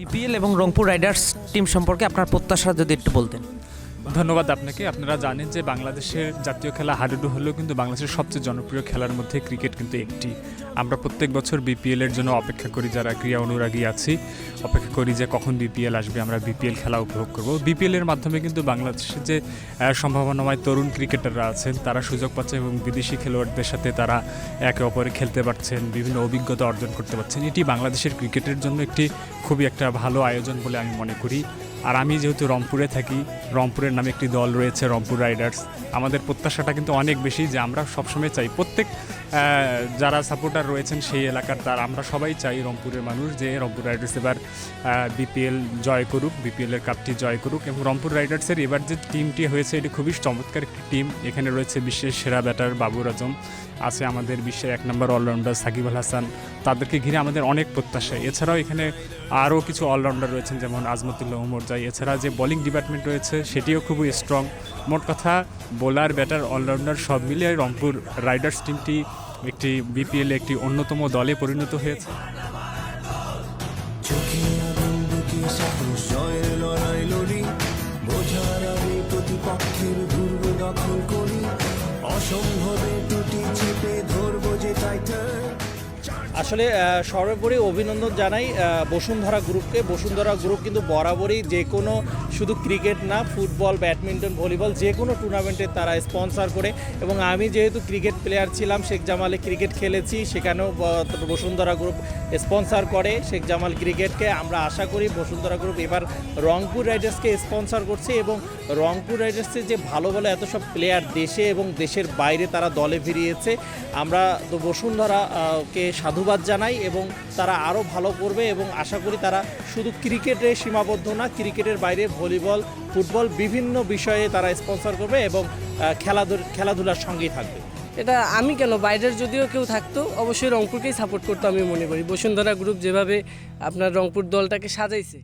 BPL এবং Rangpur Riders team সম্পর্কে আপনার প্রত্যাশা যদি একটু বলতেন। ধন্যবাদ আপনাকে। আপনারা জানেন যে বাংলাদেশের জাতীয় খেলা হাডুডু হলেও কিন্তু বাংলাদেশের সবচেয়ে জনপ্রিয় খেলার মধ্যে ক্রিকেট কিন্তু একটি। আমরা প্রত্যেক বছর বিপিএল এর জন্য অপেক্ষা করি, যারা ক্রীড়া অনুরাগী আছি, অপেক্ষা করি যে কখন বিপিএল আসবে, আমরা বিপিএল খেলা উপভোগ করব। বিপিএল এর মাধ্যমে কিন্তু বাংলাদেশের যে সম্ভাবনাময় তরুণ ক্রিকেটাররা আছেন, তারা সুযোগ পাচ্ছে এবং বিদেশি খেলোয়াড়দের সাথে তারা একে অপরে খেলতে পারছেন, বিভিন্ন অভিজ্ঞতা অর্জন করতে পারছেন। এটি বাংলাদেশের ক্রিকেটের জন্য একটি খুবই একটা ভালো আয়োজন বলে আমি মনে করি। আর আমি যেহেতু রংপুরে থাকি, রংপুরের নামে একটি দল রয়েছে, রংপুর রাইডার্স। আমাদের প্রত্যাশাটা কিন্তু অনেক বেশি যে আমরা সবসময় চাই, প্রত্যেক যারা সাপোর্টার রয়েছেন সেই এলাকার তার আমরা সবাই চাই রংপুরের মানুষ যে রংপুর রাইডার্স এবার বিপিএল জয় করুক বিপিএলের কাপটি জয় করুক এবং রংপুর রাইডার্সের এবার যে টিমটি হয়েছে, এটি খুবই চমৎকার একটি টিম। এখানে রয়েছে বিশ্বের সেরা ব্যাটার বাবুর আজম, আছে আমাদের বিশ্বের এক নম্বর অলরাউন্ডার সাকিব আল হাসান। তাদেরকে ঘিরে আমাদের অনেক প্রত্যাশা। এছাড়াও এখানে আরও কিছু অলরাউন্ডার রয়েছেন, যেমন আজমতুল্লাহ উমর জাই এছাড়া যে বোলিং ডিপার্টমেন্ট রয়েছে, সেটিও খুবই স্ট্রং মোট কথা বোলার ব্যাটার অলরাউন্ডার সব মিলিয়ে রংপুর রাইডার্স টিমটি একটি বিপিএল একটি অন্যতম দলে পরিণত হয়েছে। আসলে সর্বোপরি অভিনন্দন জানাই বসুন্ধরা গ্রুপকে। বসুন্ধরা গ্রুপ কিন্তু বরাবরই যে কোনো শুধু ক্রিকেট না ফুটবল ব্যাডমিন্টন ভলিবল যে কোনো টুর্নামেন্টে তারা স্পন্সর করে। এবং আমি যেহেতু ক্রিকেট প্লেয়ার ছিলাম শেখ জামালে ক্রিকেট খেলেছি সেখানেও বসুন্ধরা গ্রুপ স্পন্সর করে শেখ জামাল ক্রিকেটকে। আমরা আশা করি বসুন্ধরা গ্রুপ এবার রংপুর রাইডার্সকে স্পন্সর করছে এবং রংপুর রাইডার্সের যে ভালো ভালো এত সব প্লেয়ার দেশে এবং দেশের বাইরে তারা দলে ফিরিয়েছে আমরা তো বসুন্ধরা আহ, কে সাধুবাদ জানাই এবং তারা আরও ভালো করবে এবং আশা করি তারা শুধু ক্রিকেটে সীমাবদ্ধ না, ক্রিকেটের বাইরে ভলিবল, ফুটবল বিভিন্ন বিষয়ে তারা স্পন্সর করবে এবং খেলাধুলা খেলাধুল, খেলাধুলার সঙ্গেই থাকবে। এটা আমি কেন, বাইরের যদিও কেউ থাকতো, অবশ্যই রংপুরকেই সাপোর্ট করতো আমি মনে করি। বসুন্ধরা গ্রুপ যেভাবে আপনার রংপুর দলটাকে সাজাইছে।